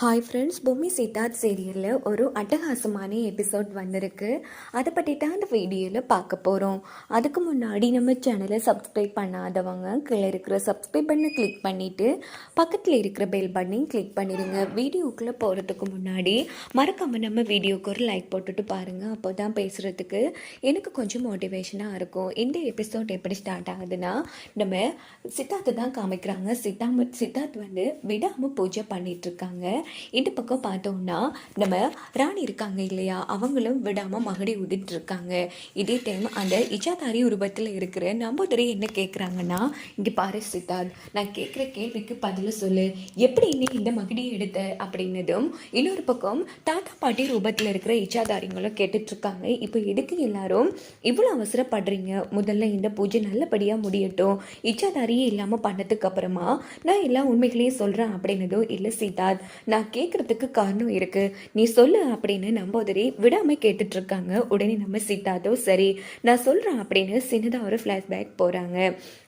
Hi friends பூமி சித்தார்த் சீரியலில் ஒரு அட்டகாசமான எபிசோட் வந்திருக்கு. அதை பற்றி தான் அந்த வீடியோவில் பார்க்க போகிறோம் அதுக்கு முன்னாடி நம்ம சேனலை சப்ஸ்கிரைப் பண்ணாதவங்க கீழே இருக்கிற சப்ஸ்கிரைப் பண்ணை கிளிக் பண்ணிவிட்டு பக்கத்தில் இருக்கிற பெல் பட்டனையும் கிளிக் பண்ணிடுங்க. வீடியோக்குள்ளே போகிறதுக்கு முன்னாடி மறக்காமல் நம்ம வீடியோக்கு ஒரு லைக் போட்டுட்டு பாருங்கள் அப்போ தான் பேசுகிறதுக்கு எனக்கு கொஞ்சம் மோட்டிவேஷனாக இருக்கும். இந்த எபிசோட் எப்படி ஸ்டார்ட் ஆகுதுன்னா நம்ம சித்தார்த்து தான் காமிக்கிறாங்க. சித்தாம சித்தார்த் வந்து விடாமல் பூஜை பண்ணிகிட்ருக்காங்க இந்த பக்கம் பார்த்தோம்னா நம்ம ராணி இருக்காங்க இல்லையா? அவங்களும் விடாமல் மகடி உதிட்டு இருக்காங்க. இதே டைம் அந்த இஜாதாரி உருவத்தில் இருக்கிற நம்பூதிரி என்ன கேட்குறாங்கன்னா இங்கே பாரு சித்தார்த் நான் கேட்குற கேள்விக்கு பதில் சொல்லு. எப்படி நீ இந்த மகடியை எடுத்த? அப்படின்னதும் இன்னொரு பக்கம் தாத்தா பாட்டி ரூபத்தில் இருக்கிற இச்சாதாரிங்களும் கேட்டுட்ருக்காங்க. இப்போ எதுக்கு எல்லாரும் இவ்வளோ அவசரப்படுறீங்க? முதல்ல இந்த பூஜை நல்லபடியாக முடியட்டும். இச்சாதாரியே இல்லாமல் பண்ணதுக்கு அப்புறமா நான் எல்லா உண்மைகளையும் சொல்கிறேன் அப்படின்னதும் இல்லை சீதாத் நான் கேட்குறதுக்கு காரணம் இருக்குது நீ சொல்லு அப்படின்னு நம்போதரி விடாமல் கேட்டுட்ருக்காங்க. உடனே நம்ம சீதாதோ சரி நான் சொல்கிறேன் அப்படின்னு சின்னதாக ஒரு ஃப்ளாஷ்பேக் போகிறாங்க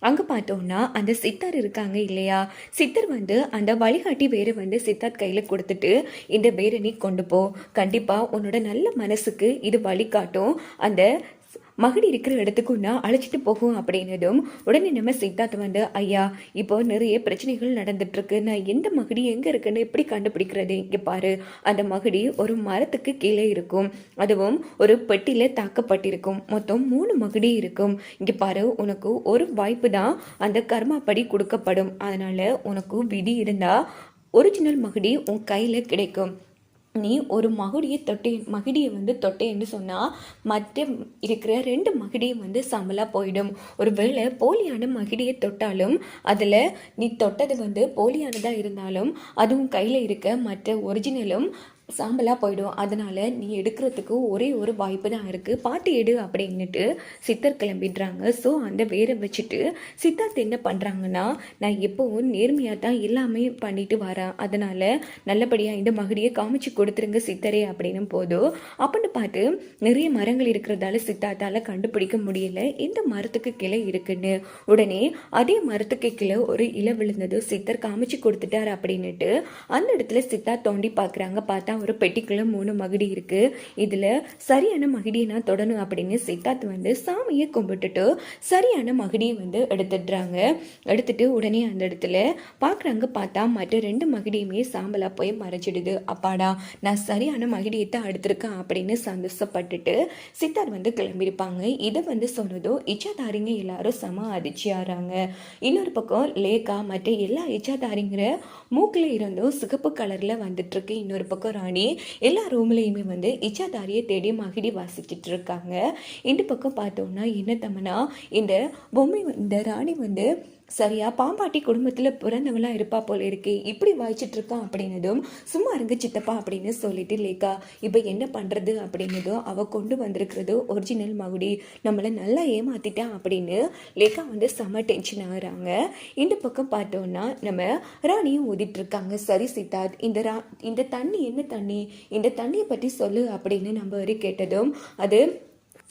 அங்கே பார்த்தோம்னா அந்த சித்தர் இருக்காங்க இல்லையா? சித்தர் வந்து அந்த வழிகாட்டி வேறு வந்து சித்தார்த் கையில் கொடுத்துட்டு இந்த வேரை நீ கொண்டு போ. கண்டிப்பாக உன்னோட நல்ல மனசுக்கு இது வழிகாட்டும். அந்த மகடி இருக்கிற இடத்துக்கு நான் அழைச்சிட்டு போகும் அப்படின்னதும் உடனே நம்ம சித்தார்த் வந்து ஐயா இப்போ நிறைய பிரச்சனைகள் நடந்துட்டுருக்கு. நான் எந்த மகடி எங்கே இருக்குன்னு எப்படி கண்டுபிடிக்கிறது? இங்கே பாரு. அந்த மகடி ஒரு மரத்துக்கு கீழே இருக்கும். அதுவும் ஒரு பெட்டியில் தாக்கப்பட்டிருக்கும். மொத்தம் மூணு மகடி இருக்கும். இங்கே பாரு உனக்கு ஒரு வாய்ப்பு தான் அந்த கர்மாப்படி கொடுக்கப்படும். அதனால் உனக்கு விதி இருந்தால் ஒரிஜினல் மகடி உன் கையில் கிடைக்கும். நீ ஒரு மகுடியை தொட்டே மகிடியை வந்து தொட்டேன்னு சொன்னால் மற்ற இருக்கிற ரெண்டு மகிடியும் வந்து சமலாக போயிடும். ஒரு வேளை போலியான மகிடியை தொட்டாலும் அதில் நீ தொட்டது வந்து போலியானதாக இருந்தாலும் அதுவும் கையில் இருக்க மற்ற ஒரிஜினலும் சாம்பலாக போயிடும். அதனால் நீ எடுக்கிறதுக்கு ஒரே ஒரு வாய்ப்பு தான் இருக்குது பாட்டு எடு அப்படின்னுட்டு சித்தர் கிளம்பிடுறாங்க. ஸோ அந்த வேரை வச்சுட்டு சித்தார்த் என்ன பண்ணுறாங்கன்னா நான் எப்போவும் நேர்மையாக தான் எல்லாமே பண்ணிட்டு வரேன். அதனால் நல்லபடியாக இந்த மகடியை காமிச்சு கொடுத்துருங்க சித்தரே அப்படின்னு போதும் அப்படின்னு பார்த்து நிறைய மரங்கள் இருக்கிறதால சித்தார்த்தால் கண்டுபிடிக்க முடியல. இந்த மரத்துக்கு கிளை இருக்குன்னு. உடனே அதே மரத்துக்கு கிளை ஒரு இலை விழுந்ததும் சித்தர் காமிச்சு கொடுத்துட்டார் அப்படின்னுட்டு அந்த இடத்துல சித்தார்த் தோண்டி பார்க்குறாங்க. பார்த்தா ஒரு பெட்டிக்குள்ள மூணு மகிடி இருக்குது இதில் சரியான மகிடியை நான் தொடணும் அப்படின்னு சித்தார்த் வந்து சாமியை கும்பிட்டுட்டு சரியான மகிடியை வந்து எடுத்துடுறாங்க. எடுத்துட்டு உடனே அந்த இடத்துல பார்க்குறாங்க பார்த்தா மற்ற ரெண்டு மகிடியுமே சாம்பலாக போய் மறைச்சிடுது அப்பாடா நான் சரியான மகிடியை தான் எடுத்திருக்கேன் அப்படின்னு சந்தோஷப்பட்டுட்டு சித்தார்த் வந்து கிளம்பியிருப்பாங்க. இதை வந்து சொன்னதும் இச்சாதாரிங்க எல்லாரும் சம அதிர்ச்சியாகிறாங்க இன்னொரு பக்கம் லேக்கா மற்ற எல்லா இச்சாதாரிங்கிற மூக்கில் இருந்தும் சிகப்பு கலரில் வந்துட்டுருக்கு இன்னொரு பக்கம் ராணி எல்லா ரூம்லேயுமே வந்து இச்சாதாரியை தேடி மகிடி வாசிச்சுட்டு இருக்காங்க இந்த பக்கம் பார்த்தோம்னா என்ன தமனா இந்த பொம்மை இந்த ராணி வந்து சரியா பாம்பாட்டி குடும்பத்தில் பிறந்தவளா இருப்பா போல இருக்கு இப்படி வாய்ச்சிட்டு இருக்கான் அப்படின்னதும் சும்மா இருங்க சித்தப்பா அப்படின்னு சொல்லிட்டு லேக்கா இப்போ என்ன பண்ணுறது அப்படின்னதும் அவள் கொண்டு வந்திருக்கிறது ஒரிஜினல் மகுடி நம்மளை நல்லா ஏமாத்திட்டான் அப்படின்னு லேக்கா வந்து செம டென்ஷன் ஆகுறாங்க இந்த பக்கம் பார்த்தோன்னா நம்ம ராணியும் ஊதிட்டு இருக்காங்க சரி சித்தார்த் இந்த ரா இந்த தண்ணி என்ன தண்ணி இந்த தண்ணியை பற்றி சொல்லு அப்படின்னு நம்ம வரை கேட்டதும் அது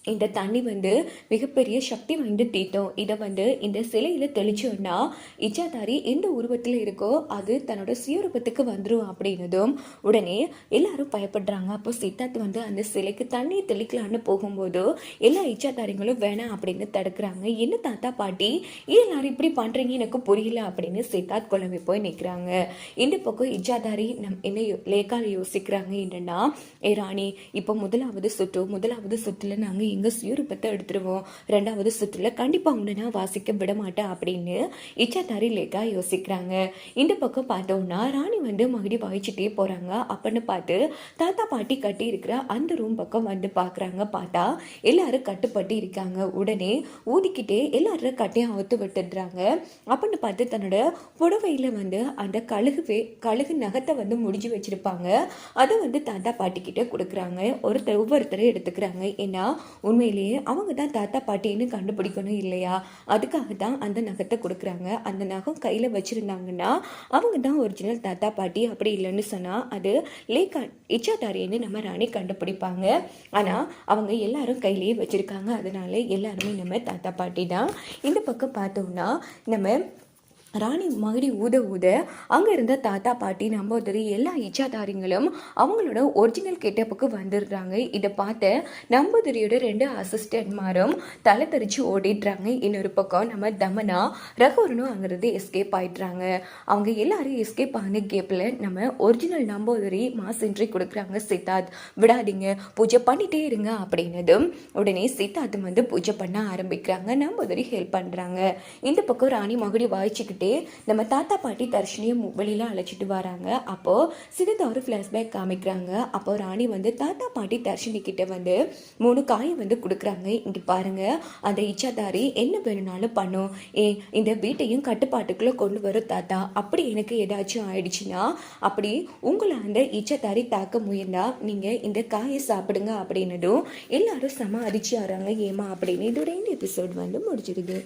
இந்த தண்ணி வந்து மிகப்பெரிய சக்தி வாய்ந்த தீட்டம். இதை வந்து இந்த சிலையில் தெளிச்சோன்னா இச்சாதாரி எந்த உருவத்தில் இருக்கோ அது தன்னோட சுயரூபத்துக்கு வந்துடும் அப்படின்னதும் உடனே எல்லாரும் பயப்படுறாங்க. அப்போ சித்தார்த் வந்து அந்த சிலைக்கு தண்ணியை தெளிக்கலான்னு போகும்போது எல்லா இச்சாதாரிங்களும் வேணாம் அப்படின்னு தடுக்கிறாங்க. என்ன தாத்தா பாட்டி? எல்லாரும் இப்படி பண்ணுறீங்க எனக்கு புரியல அப்படின்னு சித்தார்த் குழம்பி போய் நிற்கிறாங்க இந்த பக்கம் இச்சாதாரி நம் என்ன யோ- யோசிக்கிறாங்க. என்னன்னா ஏ ராணி இப்போ முதலாவது சுற்று முதலாவது சுற்றுல நாங்கள் எங்கள் சுயரூபத்தை எடுத்துருவோம். ரெண்டாவது சுற்றுல கண்டிப்பாக உன்னை நான் வாசிக்க விட மாட்டேன் அப்படின்னு இச்சாதாரி லேக்கா யோசிக்கிறாங்க. இந்த பக்கம் பார்த்தோம்னா ராணி வந்து மகிடி வாய்ச்சிட்டே போகிறாங்க அப்படின்னு பார்த்து தாத்தா பாட்டி கட்டி இருக்கிற அந்த ரூம் பக்கம் வந்து பார்க்குறாங்க. பார்த்தா எல்லாரும் கட்டுப்பட்டு இருக்காங்க. உடனே ஊதிக்கிட்டே எல்லாரும் கட்டையும் அவுத்து விட்டுடுறாங்க. அப்படின்னு பார்த்து தன்னோட புடவையில் வந்து அந்த கழுகு வே கழுகு நகத்தை வந்து முடிஞ்சு வச்சிருப்பாங்க. அதை வந்து தாத்தா பாட்டிக்கிட்ட கொடுக்குறாங்க. ஒருத்தர் ஒவ்வொருத்தரும் எடுத்துக்கிறாங்க. ஏன்னா உண்மையிலேயே அவங்க தான் தாத்தா பாட்டின்னு கண்டுபிடிக்கணும் இல்லையா? அதுக்காக தான் அந்த நகத்தை கொடுக்குறாங்க. அந்த நகம் கையில் வச்சுருந்தாங்கன்னா அவங்க தான் ஒரிஜினல் தாத்தா பாட்டி அப்படி இல்லைன்னு சொன்னால் அது லேக்கா இச்சாதாரின்னு நம்ம ராணி கண்டுபிடிப்பாங்க. ஆனால் அவங்க எல்லாரும் கையிலேயே வச்சுருக்காங்க. அதனால எல்லாருமே நம்ம தாத்தா பாட்டி தான். இந்த பக்கம் பார்த்தோம்னா நம்ம ராணி மாதிரி ஊத ஊத அங்கே இருந்த தாத்தா பாட்டி நம்பூதிரி எல்லா இச்சாதாரிங்களும் அவங்களோட ஒரிஜினல் கெட்டப்புக்கு வந்துடுறாங்க. இதை பார்த்த நம்பூதிரியோட ரெண்டு அசிஸ்டன்ட்மாரும் தலை தெரிச்சு ஓடிடுறாங்க. இன்னொரு பக்கம் நம்ம தமனா ரகுவரனும் அங்கேருந்து எஸ்கேப் ஆயிடுறாங்க. அவங்க எல்லாரும் எஸ்கேப் ஆன கேப்பில் நம்ம ஒரிஜினல் நம்பூதிரி மாஸ் என்ட்ரி கொடுக்குறாங்க. சித்தார்த் விடாதீங்க பூஜை பண்ணிட்டே இருங்க அப்படின்னதும் உடனே சித்தார்த் வந்து பூஜை பண்ண ஆரம்பிக்கிறாங்க. நம்பூதிரி ஹெல்ப் பண்ணுறாங்க இந்த பக்கம் ராணி மகுடி வாய்ச்சிக்கிட்டே நம்ம தாத்தா பாட்டி தர்ஷினியை வெளியில் அழைச்சிட்டு வராங்க. அப்போது சின்னதாக ஒரு ஃப்ளாஷ்பேக் காமிக்கிறாங்க. அப்போ ராணி வந்து தாத்தா பாட்டி தர்ஷினி கிட்ட வந்து மூணு காயை வந்து கொடுக்குறாங்க. இங்கே பாருங்க. அந்த இச்சாதாரி என்ன வேணும்னாலும் பண்ணும். ஏ இந்த வீட்டையும் கட்டுப்பாட்டுக்குள்ளே கொண்டு வரும் தாத்தா. அப்படி எனக்கு ஏதாச்சும் ஆயிடுச்சுன்னா அப்படி உங்களை அந்த இச்சத்தாரி தாக்க முயன்றா நீங்கள் இந்த காயை சாப்பிடுங்க அப்படின்னதும் எல்லாரும் செம அரிச்சி ஆறாங்க ஏமா அப்படின்னு இதோட இந்த எபிசோட் வந்து முடிச்சிருது